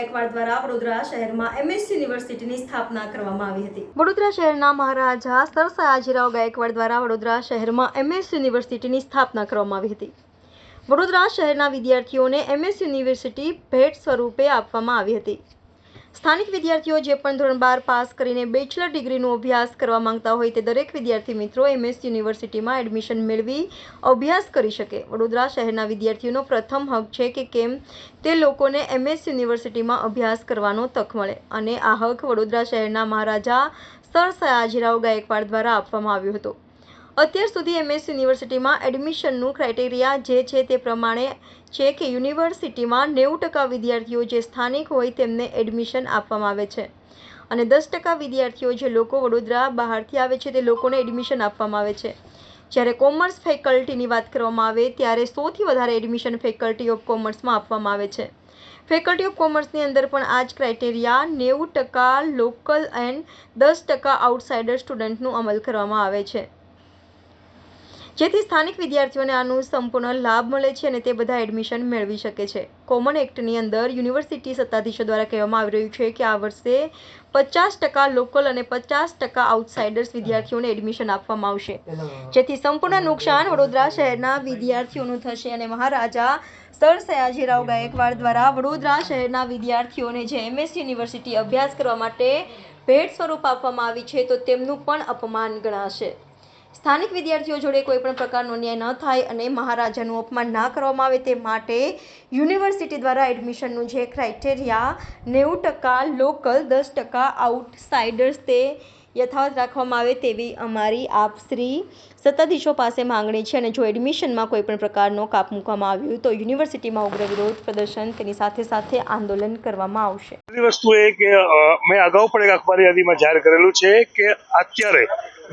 ગાયકવાડ દ્વારા વડોદરા શહેરમાં એમએસ યુનિવર્સિટીની સ્થાપના કરવામાં આવી હતી. વડોદરા શહેરના મહારાજા સર સયાજીરાવ ગાયકવાડ દ્વારા વડોદરા શહેરમાં એમએસ યુનિવર્સિટીની સ્થાપના કરવામાં આવી હતી. વડોદરા શહેરના વિદ્યાર્થીઓને એમએસ યુનિવર્સિટી ભેટ સ્વરૂપે આપવામાં આવી હતી. સ્થાનિક વિદ્યાર્થીઓ જે પણ ધોરણ બાર પાસ કરીને બેચલર ડિગ્રીનો અભ્યાસ કરવા માંગતા હોય તે દરેક વિદ્યાર્થી મિત્રો એમએસ યુનિવર્સિટીમાં એડમિશન મેળવી અભ્યાસ કરી શકે. વડોદરા શહેરના વિદ્યાર્થીઓનો પ્રથમ હક છે કે કેમ તે લોકોને એમએસ યુનિવર્સિટીમાં અભ્યાસ કરવાનો તક મળે અને આ હક વડોદરા શહેરના મહારાજા સર સયાજીરાવ ગાયકવાડ દ્વારા આપવામાં આવ્યો હતો. અત્યાર સુધી એમએસ યુનિવર્સિટીમાં એડમિશનનું ક્રાઇટેરિયા જે છે તે પ્રમાણે છે કે યુનિવર્સિટીમાં નેવું ટકા વિદ્યાર્થીઓ જે સ્થાનિક હોય તેમને એડમિશન આપવામાં આવે છે. અને દસ ટકા વિદ્યાર્થીઓ જે લોકો વડોદરા બહારથી આવે છે તે લોકોને એડમિશન આપવામાં આવે છે. જ્યારે કોમર્સ ફેકલ્ટીની વાત કરવામાં આવે ત્યારે સૌથી વધારે એડમિશન ફેકલ્ટી ઓફ કોમર્સમાં આપવામાં આવે છે. ફેકલ્ટી ઓફ કોમર્સની અંદર પણ આ જ ક્રાઇટેરિયા નેવું ટકા લોકલ એન્ડ દસ ટકા આઉટસાઇડર સ્ટુડન્ટનું અમલ કરવામાં આવે છે. જેથી સ્થાનિક વિદ્યાર્થીઓને આનું સંપૂર્ણ લાભ મળે છે અને તે બધા એડમિશન મેળવી શકે છે. કોમન એક્ટની અંદર યુનિવર્સિટી સત્તાધીશો દ્વારા કહેવામાં આવી રહ્યું છે કે આ વર્ષે પચાસ ટકા લોકલ અને પચાસ ટકા આઉટસાઇડર્સ વિદ્યાર્થીઓને એડમિશન આપવામાં આવશે. જેથી સંપૂર્ણ નુકસાન વડોદરા શહેરના વિદ્યાર્થીઓનું થશે અને મહારાજા સર સયાજીરાવ ગાયકવાડ દ્વારા વડોદરા શહેરના વિદ્યાર્થીઓને જે એમએસ યુનિવર્સિટી અભ્યાસ કરવા માટે ભેટ સ્વરૂપ આપવામાં આવી છે, તો તેમનું પણ અપમાન ગણાશે. સ્થાનિક વિદ્યાર્થીઓ જોડે કોઈ પણ પ્રકારનો ન્યાય ન થાય અને મહારાજાનું અપમાન ના કરવામાં આવે તે માટે યુનિવર્સિટી દ્વારા એડમિશનનું જે ક્રાઇટેરિયા નેવું ટકા, લોકલ દસ ટકા, આઉટસાઇડર્સ તે યથાવત રાખવામાં આવે તેવી અમારી આપ શ્રી સત્તાધીશો પાસે માંગણી છે અને જો એડમિશનમાં કોઈ પણ પ્રકારનો કાપ મૂકવામાં આવ્યું તો યુનિવર્સિટીમાં ઉગ્ર વિરોધ પ્રદર્શન તેની સાથે સાથે આંદોલન કરવામાં આવશે. વસ્તુ એ કે મેં અગાઉ પણ એક અખબારી યાદીમાં જાહેર કરેલું છે કે અત્યારે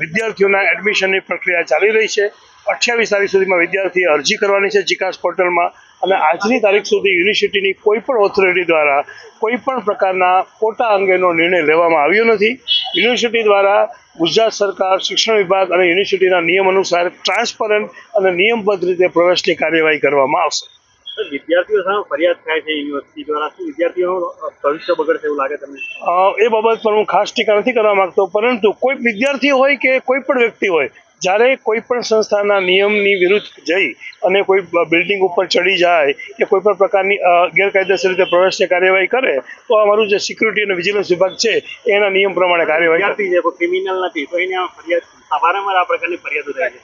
વિદ્યાર્થીઓના એડમિશનની પ્રક્રિયા ચાલી રહી છે. અઠ્યાવીસ તારીખ સુધીમાં વિદ્યાર્થીએ અરજી કરવાની છે જીકાસ પોર્ટલમાં અને આજની તારીખ સુધી યુનિવર્સિટીની કોઈ પણ ઓથોરિટી દ્વારા કોઈ પણ પ્રકારના કોટા અંગેનો નિર્ણય લેવામાં આવ્યો નથી. યુનિવર્સિટી દ્વારા ગુજરાત સરકાર, શિક્ષણ વિભાગ અને યુનિવર્સિટીના નિયમ અનુસાર ટ્રાન્સપરન્ટ અને નિયમબદ્ધ રીતે પ્રવેશની કાર્યવાહી કરવામાં આવશે. વિદ્યાર્થીઓ સામે ફરિયાદ થાય છે યુનિવર્સિટી દ્વારા. શું વિદ્યાર્થીઓ ભવિષ્ય બગડશે એવું લાગે તમને? એ બાબત પર હું ખાસ ટીકા નથી કરવા માંગતો પરંતુ કોઈ વિદ્યાર્થી હોય કે કોઈ પણ વ્યક્તિ હોય જ્યારે કોઈ પણ સંસ્થાના નિયમની વિરુદ્ધ જઈ અને કોઈ બિલ્ડિંગ ઉપર ચડી જાય કે કોઈ પણ પ્રકારની ગેરકાયદેસર રીતે પ્રવેશની કાર્યવાહી કરે તો અમારું જે સિક્યુરિટી અને વિજિલન્સ વિભાગ છે એના નિયમ પ્રમાણે કાર્યવાહી ક્રિમિનલ નથી તો એને ફરિયાદ વારંવાર આ પ્રકારની ફરિયાદો થાય છે.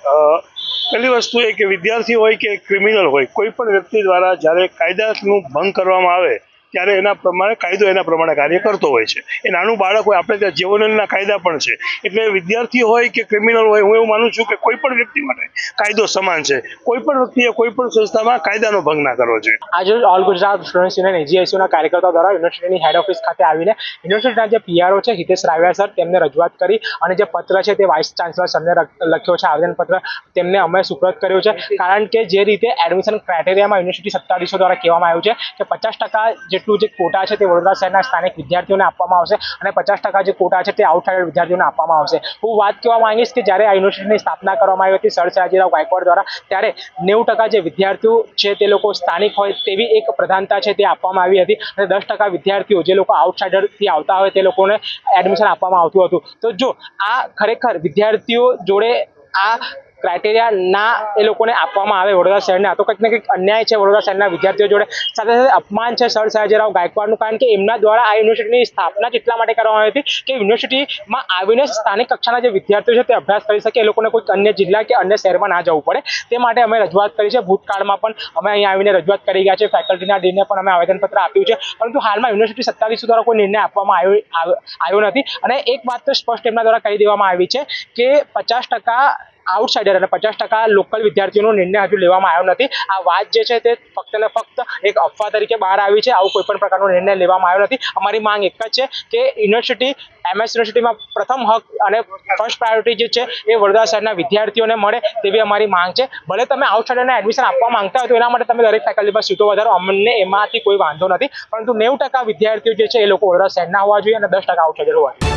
પહેલી વસ્તુ એ કે વિદ્યાર્થી હોય કે ક્રિમિનલ હોય, કોઈ પણ વ્યક્તિ દ્વારા જ્યારે કાયદાનું ભંગ કરવામાં આવે ત્યારે એના પ્રમાણે કાયદો એના પ્રમાણે કાર્ય કરતો હોય છે. એ નાનું બાળક હોય, આપણે ત્યાં જીવનના કાયદા પણ છે. એટલે વિદ્યાર્થી હોય કે ક્રિમિનલ હોય, હું એવું માનું છું કે કોઈ પણ વ્યક્તિ માટે કાયદો સમાન છે. કોઈ પણ વ્યક્તિએ કોઈ પણ સંસ્થામાં કાયદાનો ભંગ ના કરવો જોઈએ. આજે ઓલ ગુજરાત સ્ટુડન્ટ્સ યુનિયન એજીએસયુના કાર્યકર્તા દ્વારા યુનિવર્સિટીની હેડ ઓફિસ ખાતે આવીને યુનિવર્સિટીના જે પીઆરઓ છે, હિતેશ રાવ્યા સર તેમને રજૂઆત કરી અને જે પત્ર છે તે વાઇસ ચાન્સલર સરને લખ્યો છે, આવેદનપત્ર તેમને અમે સુપ્રત કર્યો છે. કારણ કે જે રીતે એડમિશન ક્રાઇટેરિયામાં યુનિવર્સિટી સત્તાધીશો દ્વારા કહેવામાં આવ્યું છે કે પચાસ ટકા જેટલું જે કોટા છે તે વડોદરા શહેરના સ્થાનિક વિદ્યાર્થીઓને આપવામાં આવશે અને પચાસ ટકા જે કોટા છે તે આઉટસાઇડ વિદ્યાર્થીઓને આપવામાં આવશે. હું વાત કહેવા માંગીશ કે જ્યારે આ યુનિવર્સિટીની સ્થાપના કરવામાં આવી હતી, સર સયાજીરાવ ગાયકવાડ દ્વારા, ત્યારે નેવું ટકા જે વિદ્યાર્થીઓ છે તે લોકો સ્થાનિક હોય તેવી એક પ્રધાનતા છે તે આપવામાં આવી હતી અને દસ ટકા વિદ્યાર્થીઓ જે લોકો આઉટસાઇડરથી આવતા હોય તે લોકોને એડમિશન આપવામાં આવતું હતું. તો જો આ ખરેખર વિદ્યાર્થીઓ જોડે આ ક્રાઇટેરિયા ના એ લોકોને આપવામાં આવે વડોદરા શહેરને. આ તો કંઈક ને કંઈક અન્યાય છે વડોદરા શહેરના વિદ્યાર્થીઓ જોડે. સાથે સાથે અપમાન છે સર સયાજીરાવ ગાયકવાડનું, કારણ કે એમના દ્વારા આ યુનિવર્સિટીની સ્થાપના જ એટલા માટે કરવામાં આવી હતી કે યુનિવર્સિટીમાં આવીને સ્થાનિક કક્ષાના જે વિદ્યાર્થીઓ છે તે અભ્યાસ કરી શકે, એ લોકોને કોઈ અન્ય જિલ્લા કે અન્ય શહેરમાં ના જવું પડે. તે માટે અમે રજૂઆત કરી છે. ભૂતકાળમાં પણ અમે અહીંયા આવીને રજૂઆત કરી ગયા છે. ફેકલ્ટીના ડીને પણ અમે આવેદનપત્ર આપ્યું છે. પરંતુ હાલમાં યુનિવર્સિટી સત્તાધીશો દ્વારા કોઈ નિર્ણય આપવામાં આવ્યો, આવ- આવ્યો નથી. અને એક વાત તો સ્પષ્ટ એમના દ્વારા કહી દેવામાં આવી છે કે પચાસ ટકા આઉટસાઇડર અને પચાસ ટકા લોકલ વિદ્યાર્થીઓનો નિર્ણય હજુ લેવામાં આવ્યો નથી. આ વાત જે છે તે ફક્ત ને ફક્ત એક અફવા તરીકે બહાર આવી છે. આવું કોઈ પણ પ્રકારનો નિર્ણય લેવામાં આવ્યો નથી. અમારી માંગ એક જ છે કે યુનિવર્સિટી, એમએસ યુનિવર્સિટીમાં પ્રથમ હક અને ફર્સ્ટ પ્રાયોરિટી જે છે એ વડોદરા શહેરના વિદ્યાર્થીઓને મળે તેવી અમારી માંગ છે. ભલે તમે આઉટસાઇડરને એડમિશન આપવા માંગતા હોય તો એના માટે તમે દરેક ફેકલ્ટીમાં સીટો વધારો. અમને એમાંથી કોઈ વાંધો નથી. પરંતુ નેવું ટકા વિદ્યાર્થીઓ જે છે એ લોકો વડોદરા શહેરના હોવા જોઈએ અને દસ ટકા આઉટસાઇડર હોવા જોઈએ.